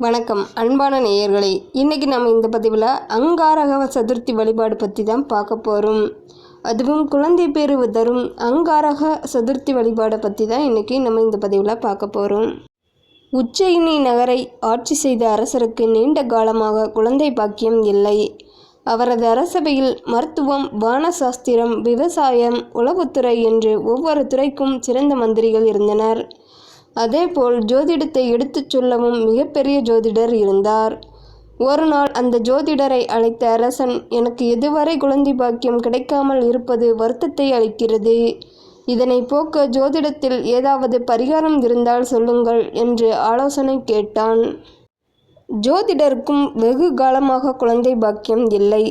வணக்கம் அன்பான நேயர்களே. இன்றைக்கி நம்ம இந்த பதிவில் அங்காரக சதுர்த்தி வழிபாடு பற்றி தான் பார்க்க போகிறோம் அதுவும் குழந்தை பேரு தரும் அங்காரக சதுர்த்தி வழிபாடை பற்றி தான் இன்றைக்கி நம்ம இந்த பதிவில் பார்க்க போகிறோம் உச்சயினி நகரை ஆட்சி செய்த அரசருக்கு நீண்ட காலமாக குழந்தை பாக்கியம் இல்லை. அவரது அரசபையில் மருத்துவம் வானசாஸ்திரம் விவசாயம் உளவுத்துறை என்று ஒவ்வொரு துறைக்கும் சிறந்த மந்திரிகள் இருந்தனர். அதேபோல் ஜோதிடத்தை எடுத்துச் சொல்லவும் மிகப்பெரிய ஜோதிடர் இருந்தார். ஒரு நாள் அந்த ஜோதிடரை அழைத்த அரசன் எனக்கு எதுவரை குழந்தை பாக்கியம் கிடைக்காமல் இருப்பது வருத்தத்தை அளிக்கிறது. இதனை போக்க ஜோதிடத்தில் ஏதாவது பரிகாரம் இருந்தால் சொல்லுங்கள் என்று ஆலோசனை கேட்டான். ஜோதிடருக்கும் வெகு காலமாக குழந்தை பாக்கியம் இல்லை.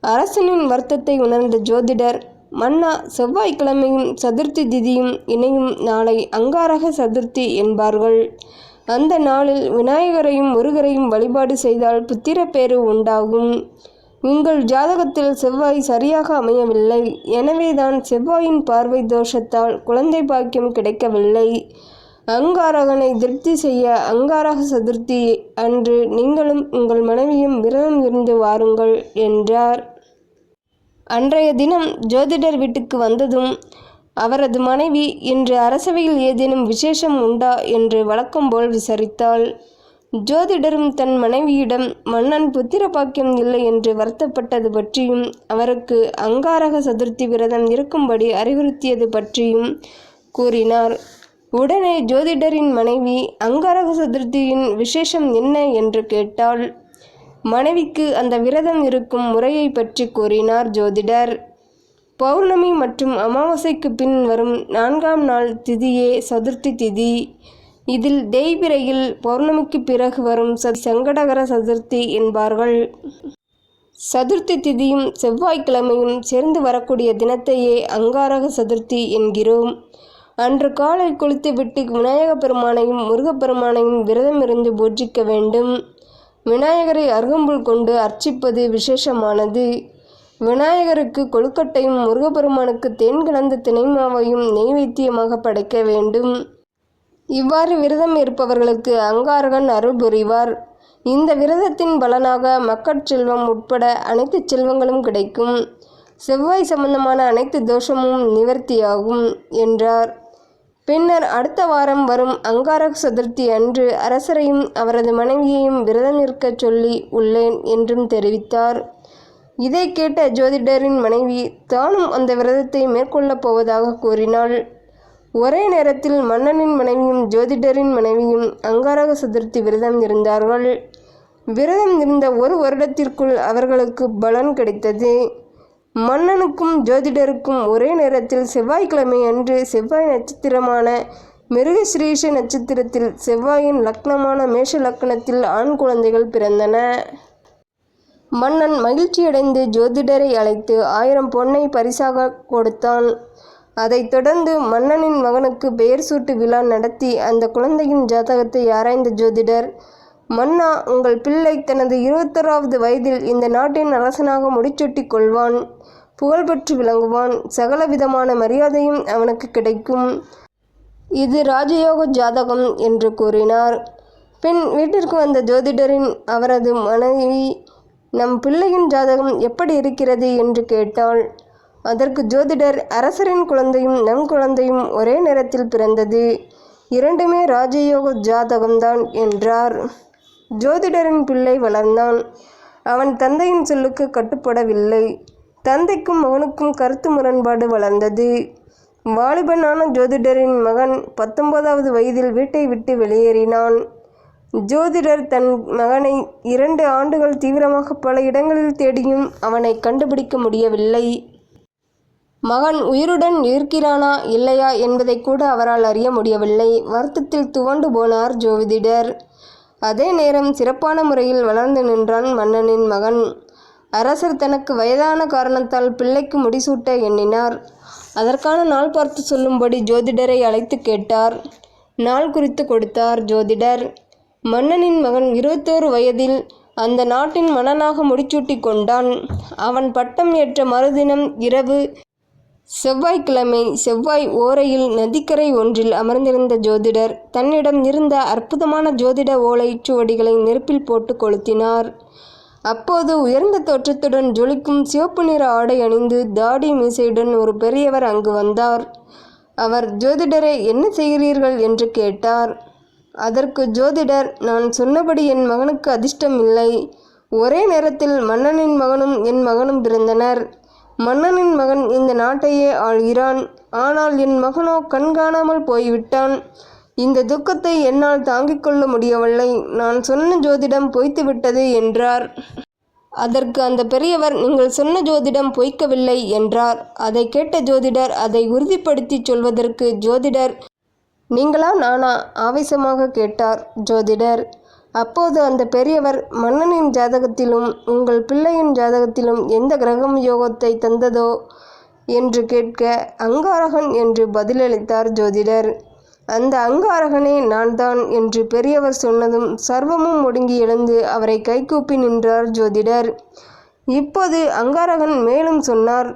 அரசனின் வருத்தத்தை உணர்ந்த ஜோதிடர் மன்னா செவ்வாய்க்கிழமையும் சதுர்த்தி திதியும் இணையும் நாளை அங்காரக சதுர்த்தி என்பார்கள். அந்த நாளில் விநாயகரையும் முருகரையும் வழிபாடு செய்தால் புத்திரப்பேறு உண்டாகும். உங்கள் ஜாதகத்தில் செவ்வாய் சரியாக அமையவில்லை. எனவேதான் செவ்வாயின் பார்வை தோஷத்தால் குழந்தை பாக்கியம் கிடைக்கவில்லை. அங்காரகனை திருப்தி செய்ய அங்காரக சதுர்த்தி அன்று நீங்களும் உங்கள் மனைவியும் விரதம் இருந்து வாருங்கள் என்றார். அன்றைய தினம் ஜோதிடர் வீட்டுக்கு வந்ததும் அவரது மனைவி இன்று அரசவையில் ஏதேனும் விசேஷம் உண்டா? என்று வழக்கம் போல் விசாரித்தாள். ஜோதிடரும் தன் மனைவியிடம் மன்னன் புத்திர பாக்கியம் இல்லை என்று வருத்தப்பட்டது பற்றியும் அவருக்கு அங்காரக சதுர்த்தி விரதம் இருக்கும்படி அறிவுறுத்தியது பற்றியும் கூறினார். உடனே ஜோதிடரின் மனைவி அங்காரக சதுர்த்தியின் விசேஷம் என்ன? என்று கேட்டாள். மனைவிக்கு அந்த விரதம் இருக்கும் முறையை பற்றி கூறினார் ஜோதிடர். பௌர்ணமி மற்றும் அமாவாசைக்கு பின் வரும் நான்காம் நாள் திதியே சதுர்த்தி திதி. இதில் தேய்பிரையில் பௌர்ணமிக்கு பிறகு வரும் ச- சங்கடகர சதுர்த்தி என்பார்கள். சதுர்த்தி திதியும் செவ்வாய்க்கிழமையும் சேர்ந்து வரக்கூடிய தினத்தையே அங்காரக சதுர்த்தி என்கிறோம். அன்று காலை குளித்துவிட்டு விநாயகப் பெருமானையும் முருகப்பெருமானையும் விரதம் இருந்து பூஜிக்க வேண்டும். விநாயகரை அருகம்புல் கொண்டு அர்ச்சிப்பது விசேஷமானது. விநாயகருக்கு கொழுக்கட்டையும் முருகப்பெருமானுக்கு தேன் கலந்த தினைமாவையும் நெய்வேத்தியமாக படைக்க வேண்டும். இவ்வாறு விரதம் இருப்பவர்களுக்கு அங்காரகன் அருள் புரிவார். இந்த விரதத்தின் பலனாக மக்கட்செல்வம் உட்பட அனைத்து செல்வங்களும் கிடைக்கும். செவ்வாய் சம்பந்தமான அனைத்து தோஷமும் நிவர்த்தியாகும் என்றார். பின்னர் அடுத்த வாரம் வரும் அங்காரக சதுர்த்தி அன்று அரசரையும் அவரது மனைவியையும் விரதம் இருக்கச் சொல்லி உள்ளேன் என்றும் தெரிவித்தார். இதை கேட்ட ஜோதிடரின் மனைவி தானும் அந்த விரதத்தை மேற்கொள்ளப் போவதாக கூறினாள். ஒரே நேரத்தில் மன்னனின் மனைவியும் ஜோதிடரின் மனைவியும் அங்காரக சதுர்த்தி விரதம் இருந்தார்கள். விரதம் இருந்த ஒரு வருடத்திற்குள் அவர்களுக்கு பலன் கிடைத்தது. மன்னனுக்கும் ஜோதிடருக்கும் ஒரே நேரத்தில் செவ்வாய்க்கிழமை அன்று செவ்வாய் நட்சத்திரமான மிருகஸ்ரீஷ நட்சத்திரத்தில் செவ்வாயின் லக்னமான மேஷ லக்னத்தில் ஆண் குழந்தைகள் பிறந்தன. மன்னன் மகிழ்ச்சியடைந்து ஜோதிடரை அழைத்து ஆயிரம் பொன்னை பரிசாக கொடுத்தான். அதைத் தொடர்ந்து மன்னனின் மகனுக்கு பெயர் சூட்டு விழா நடத்தி அந்த குழந்தையின் ஜாதகத்தை ஆராய்ந்த ஜோதிடர் மன்னா உங்கள் பிள்ளை தனது இருபத்தோராவது வயதில் இந்த நாட்டின் அரசனாக முடிச்சூட்டி கொள்வான் புகழ்பெற்று விளங்குவான் சகல விதமான மரியாதையும் அவனுக்கு கிடைக்கும். இது ராஜயோக ஜாதகம் என்று கூறினார். பின் வீட்டிற்கு வந்த ஜோதிடரின் அவரது மனைவி நம் பிள்ளையின் ஜாதகம் எப்படி இருக்கிறது? என்று கேட்டாள். அதற்கு ஜோதிடர் அரசரின் குழந்தையும் நம் குழந்தையும் ஒரே நேரத்தில் பிறந்தது. இரண்டுமே ராஜயோக ஜாதகம்தான் என்றார். ஜோதிடரின் பிள்ளை வளர்ந்தான். அவன் தந்தையின் சொல்லுக்கு கட்டுப்படவில்லை. தந்தைக்கும் மகனுக்கும் கருத்து முரண்பாடு வளர்ந்தது. வாலிபனான ஜோதிடரின் மகன் பத்தொன்பதாவது வயதில் வீட்டை விட்டு வெளியேறினான். ஜோதிடர் தன் மகனை இரண்டு ஆண்டுகள் தீவிரமாக பல இடங்களில் தேடியும் அவனை கண்டுபிடிக்க முடியவில்லை. மகன் உயிருடன் இருக்கிறானா இல்லையா என்பதை கூட அவரால் அறிய முடியவில்லை. வருத்தத்தில் துவண்டு போனார் ஜோதிடர். அதே நேரம் சிறப்பான முறையில் வளர்ந்து நின்றான் மன்னனின் மகன். அரசர் தனக்கு வயதான காரணத்தால் பிள்ளைக்கு முடிசூட்ட எண்ணினார். அதற்கான நாள் பார்த்து சொல்லும்படி ஜோதிடரை அழைத்து கேட்டார். நாள் குறித்து கொடுத்தார் ஜோதிடர். மன்னனின் மகன் இருபத்தோரு வயதில் அந்த நாட்டின் மன்னனாக முடிச்சூட்டி கொண்டான். அவன் பட்டம் ஏற்ற மறுதினம் இரவு செவ்வாய்க்கிழமை செவ்வாய் ஓரையில் நதிக்கரை ஒன்றில் அமர்ந்திருந்த ஜோதிடர் தன்னிடம் இருந்த அற்புதமான ஜோதிட ஓலைச் சுவடிகளை நெருப்பில் போட்டு கொளுத்தினார். அப்போது உயர்ந்த தோற்றத்துடன் ஜொலிக்கும் சிவப்பு நிற ஆடை அணிந்து தாடி மீசையுடன் ஒரு பெரியவர் அங்கு வந்தார். அவர் ஜோதிடரை என்ன செய்கிறீர்கள் என்று கேட்டார். அதற்கு ஜோதிடர் நான் சொன்னபடி என் மகனுக்கு அதிர்ஷ்டம் இல்லை ஒரே நேரத்தில் மன்னனின் மகனும் என் மகனும் பிறந்தனர். மன்னனின் மகன் இந்த நாட்டையே ஆள்கிறான். ஆனால் என் மகனோ கண்காணாமல் போய்விட்டான். இந்த துக்கத்தை என்னால் தாங்கிக் கொள்ள முடியவில்லை. நான் சொன்ன ஜோதிடம் பொய்த்து விட்டது என்றார். அதற்கு அந்த பெரியவர் நீங்கள் சொன்ன ஜோதிடம் பொய்க்கவில்லை என்றார். அதை கேட்ட ஜோதிடர் அதை உறுதிப்படுத்திச் சொல்வதற்கு ஜோதிடர் நீங்களா நானா? ஆவேசமாக கேட்டார் ஜோதிடர். அப்போது அந்த பெரியவர் மன்னனின் ஜாதகத்திலும் உங்கள் பிள்ளையின் ஜாதகத்திலும் எந்த கிரகம் யோகத்தை தந்ததோ என்று கேட்க அங்காரகன் என்று பதிலளித்தார் ஜோதிடர். அந்த அங்காரகனே நான்தான் என்று பெரியவர் சொன்னதும் சர்வமும் ஒடுங்கி எழுந்து அவரை கைகூப்பி நின்றார் ஜோதிடர். இப்போது அங்காரகன் மேலும் சொன்னார்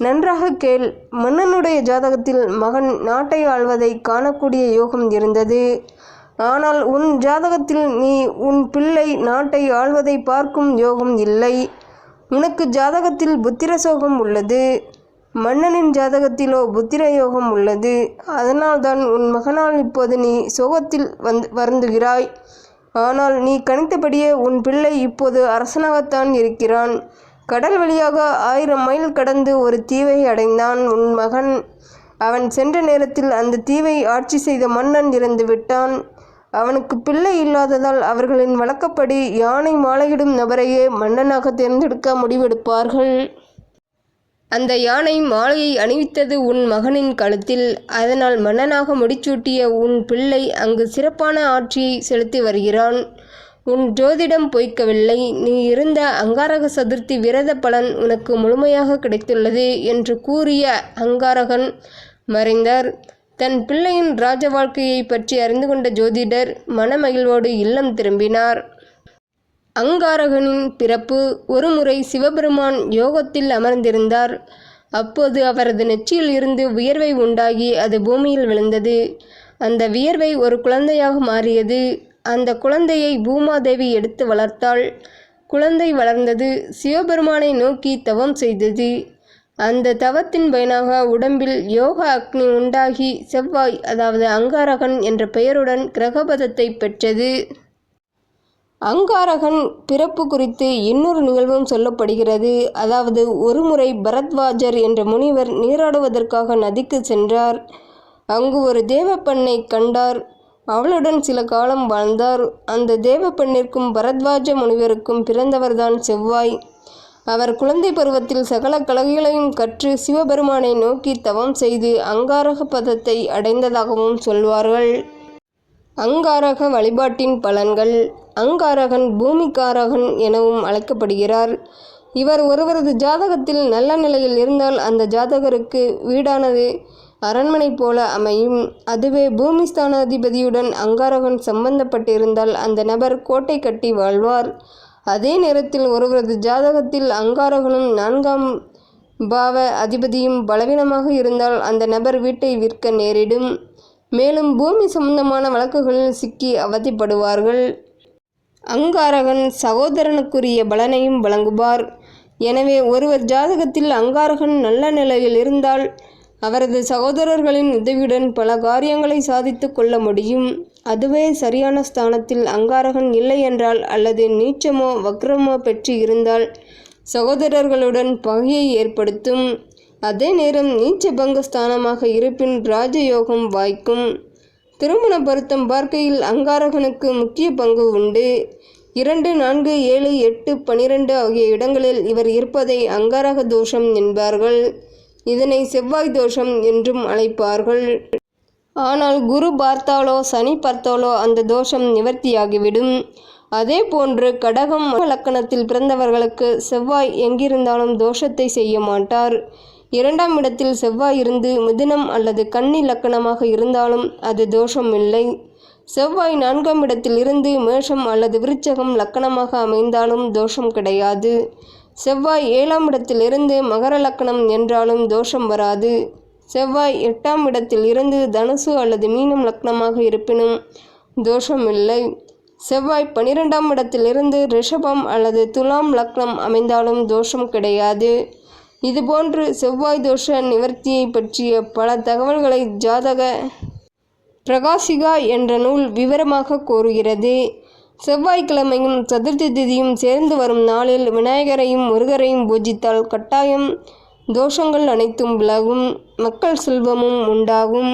நன்றாக கேள் மன்னனுடைய ஜாதகத்தில் மகன் நாட்டை ஆள்வதை காணக்கூடிய யோகம் இருந்தது. ஆனால் உன் ஜாதகத்தில் நீ உன் பிள்ளை நாட்டை ஆள்வதை பார்க்கும் யோகம் இல்லை. உனக்கு ஜாதகத்தில் புத்திர சோகம் உள்ளது. மன்னனின் ஜாதகத்திலோ புத்திர யோகம் உள்ளது. அதனால்தான் உன் மகனால் இப்போது நீ சோகத்தில் வந்து வருந்துகிறாய். ஆனால் நீ கணித்தபடியே உன் பிள்ளை இப்போது அரசனாகத்தான் இருக்கிறான். கடல் வழியாக ஆயிரம் மைல் கடந்து ஒரு தீவை அடைந்தான் உன் மகன். அவன் சென்ற நேரத்தில் அந்த தீவை ஆட்சி செய்த மன்னன் இறந்து விட்டான் அவனுக்கு பிள்ளை இல்லாததால் அவர்களின் வழக்கப்படி யானை மாலையிடும் நபரையே மன்னனாக தேர்ந்தெடுக்க முடிவெடுப்பார்கள். அந்த யானை மாலையை அணிவித்தது உன் மகனின் கழுத்தில் அதனால் மன்னனாக முடிச்சூட்டிய உன் பிள்ளை அங்கு சிறப்பான ஆட்சியை செலுத்தி வருகிறான். உன் ஜோதிடம் பொய்க்கவில்லை. நீ இருந்த அங்காரக சதுர்த்தி விரத பலன் உனக்கு முழுமையாக கிடைத்துள்ளது என்று கூறிய அங்காரகன் மறைந்தார். தன் பிள்ளையின் ராஜ வாழ்க்கையை பற்றி அறிந்து கொண்ட ஜோதிடர் மனமகிழ்வோடு இல்லம் திரும்பினார். அங்காரகனின் பிறப்பு ஒருமுறை சிவபெருமான் யோகத்தில் அமர்ந்திருந்தார். அப்போது அவரது நெற்றியில் இருந்து வியர்வை உண்டாகி அது பூமியில் விழுந்தது. அந்த வியர்வை ஒரு குழந்தையாக மாறியது. அந்த குழந்தையை பூமாதேவி எடுத்து வளர்த்தாள். குழந்தை வளர்ந்தது சிவபெருமானை நோக்கி தவம் செய்தது. அந்த தவத்தின் பயனாக உடம்பில் யோக அக்னி உண்டாகி செவ்வாய் அதாவது அங்காரகன் என்ற பெயருடன் கிரகபதத்தை பெற்றது. அங்காரகன் பிறப்பு குறித்து இன்னொரு நிகழ்வும் சொல்லப்படுகிறது. அதாவது ஒருமுறை பரத்வாஜர் என்ற முனிவர் நீராடுவதற்காக நதிக்கு சென்றார். அங்கு ஒரு தேவப்பெண்ணை கண்டார். அவளுடன் சில காலம் வாழ்ந்தார். அந்த தேவப்பெண்ணிற்கும் பரத்வாஜ முனிவருக்கும் பிறந்தவர்தான் செவ்வாய். அவர் குழந்தை பருவத்தில் சகல கலைகளையும் கற்று சிவபெருமானை நோக்கி தவம் செய்து அங்காரக பதத்தை அடைந்ததாகவும் சொல்வார்கள். அங்காரக வழிபாட்டின் பலன்கள் அங்காரகன் பூமிக்காரகன் எனவும் அழைக்கப்படுகிறார். இவர் ஒருவரது ஜாதகத்தில் நல்ல நிலையில் இருந்தால் அந்த ஜாதகருக்கு வீடானது அரண்மனை போல அமையும். அதுவே பூமி ஸ்தானாதிபதியுடன் அங்காரகன் சம்பந்தப்பட்டிருந்தால் அந்த நபர் கோட்டை கட்டி வாழ்வார். அதே நேரத்தில் ஒருவரது ஜாதகத்தில் அங்காரகனும் நான்காம் பாவ அதிபதியும் பலவீனமாக இருந்தால் அந்த நபர் வீட்டை விற்க நேரிடும். மேலும் பூமி சம்பந்தமான வழக்குகளில் சிக்கி அவதிப்படுவார்கள். அங்காரகன் சகோதரனுக்குரிய பலனையும் வழங்குவார். எனவே ஒருவர் ஜாதகத்தில் அங்காரகன் நல்ல நிலையில் இருந்தால் அவரது சகோதரர்களின் உதவியுடன் பல காரியங்களை சாதித்து கொள்ள முடியும். அதுவே சரியான ஸ்தானத்தில் அங்காரகன் இல்லை என்றால் அல்லது நீச்சமோ வக்ரமோ பெற்று இருந்தால் சகோதரர்களுடன் பகையை ஏற்படுத்தும். அதே நேரம் நீச்ச ஸ்தானமாக இருப்பின் ராஜயோகம் வாய்க்கும். திருமண பொருத்தம் பார்க்கையில் அங்காரகனுக்கு முக்கிய பங்கு உண்டு. இரண்டு நான்கு ஏழு எட்டு பனிரெண்டு ஆகிய இடங்களில் இவர் இருப்பதை அங்காரக தோஷம் என்பார்கள். இதனை செவ்வாய் தோஷம் என்றும் அழைப்பார்கள். ஆனால் குரு பார்த்தாலோ சனி பார்த்தாலோ அந்த தோஷம் நிவர்த்தியாகிவிடும். அதே போன்று கடகம் லக்கணத்தில் பிறந்தவர்களுக்கு செவ்வாய் எங்கிருந்தாலும் தோஷத்தை செய்ய மாட்டார். இரண்டாம் இடத்தில் செவ்வாய் இருந்து மிதுனம் அல்லது கன்னி லக்கணமாக இருந்தாலும் அது தோஷம் இல்லை. செவ்வாய் நான்காம் இடத்தில் இருந்து மேஷம் அல்லது விருச்சகம் லக்கணமாக அமைந்தாலும் தோஷம் கிடையாது. செவ்வாய் ஏழாம் இடத்திலிருந்து மகர லக்னம் என்றாலும் தோஷம் வராது. செவ்வாய் எட்டாம் இடத்தில் இருந்து தனுசு அல்லது மீனம் லக்னமாக இருப்பினும் தோஷம் இல்லை. செவ்வாய் பனிரெண்டாம் இடத்திலிருந்து ரிஷபம் அல்லது துலாம் லக்னம் அமைந்தாலும் தோஷம் கிடையாது. இதுபோன்று செவ்வாய் தோஷ நிவர்த்தியை பற்றிய பல தகவல்களை ஜாதக பிரகாசிகா என்ற நூல் விவரமாக கூறுகிறது. செவ்வாய்க்கிழமையும் சதுர்த்தி திதியும் சேர்ந்து வரும் நாளில் விநாயகரையும் முருகரையும் பூஜித்தால் கட்டாயம் தோஷங்கள் அனைத்தும் விலகும். மக்கள் செல்வமும் உண்டாகும்.